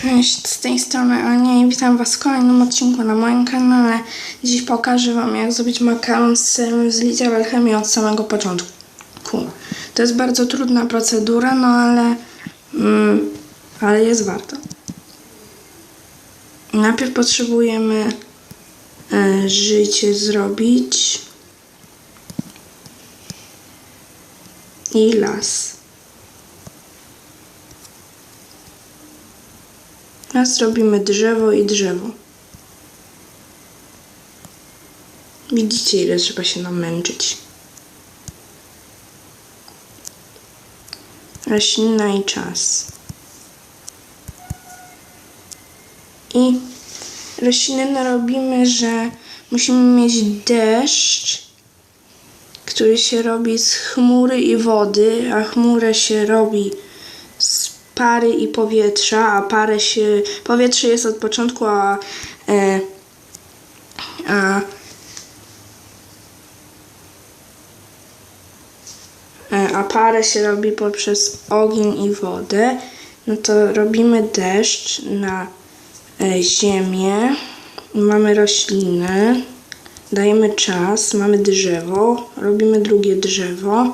Cześć, z tej strony Ania i witam Was w kolejnym odcinku na moim kanale. Dziś pokażę Wam, jak zrobić makaron z serem z alchemii od samego początku. To jest bardzo trudna procedura, no ale, mm, ale jest warto. Najpierw potrzebujemy e, życie zrobić i las. Teraz robimy drzewo i drzewo. Widzicie, ile trzeba się namęczyć. Roślina i czas. I rośliny robimy, że musimy mieć deszcz, który się robi z chmury i wody, a chmurę się robi pary i powietrza, a parę się. Powietrze jest od początku, a. E, a e, a parę się robi poprzez ogień i wodę, no to robimy deszcz na e, ziemię, mamy rośliny, dajemy czas, mamy drzewo, robimy drugie drzewo,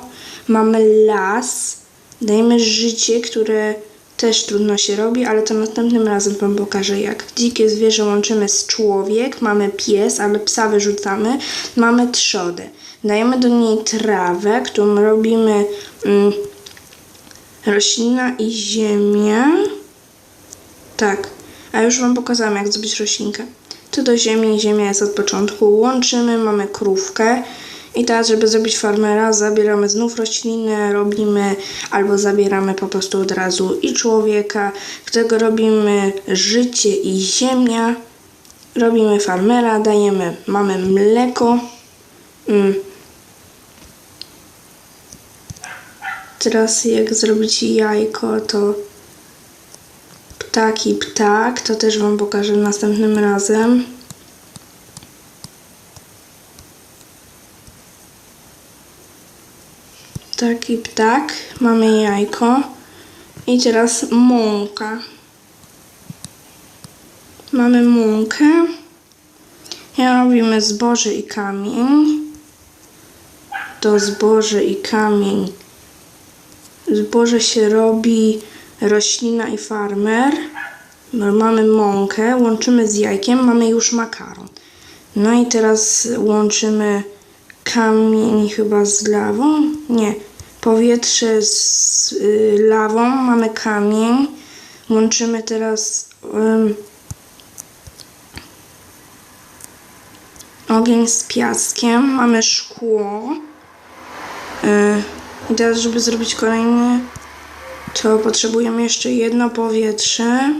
mamy las, dajemy życie, które też trudno się robi, ale to następnym razem Wam pokażę jak. Dzikie zwierzę łączymy z człowiek, mamy pies, ale psa wyrzucamy, mamy trzodę. Dajemy do niej trawę, którą robimy mm, roślina i ziemię. Tak, a już Wam pokazałam jak zrobić roślinkę. Tu do ziemi, ziemia jest od początku, łączymy, mamy krówkę. I teraz, żeby zrobić farmera, zabieramy znów roślinę, robimy albo zabieramy po prostu od razu i człowieka, którego robimy życie i ziemia. Robimy farmera, dajemy, mamy mleko. Mm. Teraz jak zrobić jajko, to ptak i ptak, to też Wam pokażę następnym razem. Taki ptak, mamy jajko i teraz mąka. Mamy mąkę. I robimy zboże i kamień. To zboże i kamień. Zboże się robi roślina i farmer. Mamy mąkę, łączymy z jajkiem, mamy już makaron. No i teraz łączymy kamień chyba z lawą. Nie, powietrze z y, lawą, mamy kamień. Łączymy teraz ym, ogień z piaskiem, mamy szkło. Y, I teraz, żeby zrobić kolejny, to potrzebujemy jeszcze jedno powietrze.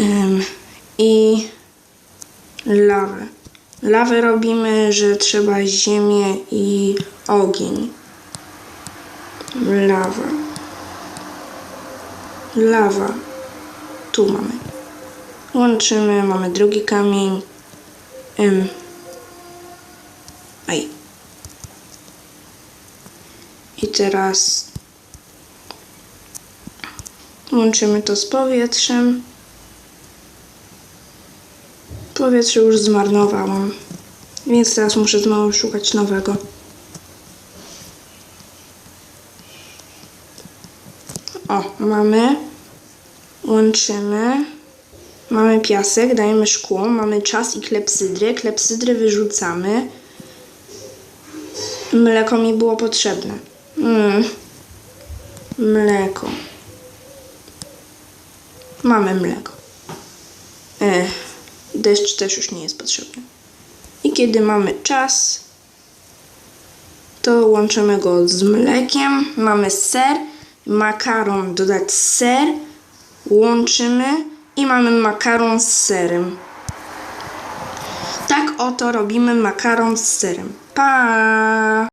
Ym, I lawę. Lawę robimy, że trzeba ziemię i ogień. Lawa. Lawa. Tu mamy. Łączymy, mamy drugi kamień. Ym. Aj. I teraz łączymy to z powietrzem. Powietrze już zmarnowałam, więc teraz muszę znowu szukać nowego. O, mamy, łączymy, mamy piasek, dajemy szkło, mamy czas i klepsydrę, klepsydrę wyrzucamy. Mleko mi było potrzebne. Mm. Mleko. Mamy mleko. Ech. Deszcz też już nie jest potrzebny. I kiedy mamy czas, to łączymy go z mlekiem. Mamy ser, makaron, dodać ser, łączymy i mamy makaron z serem. Tak oto robimy makaron z serem. Pa!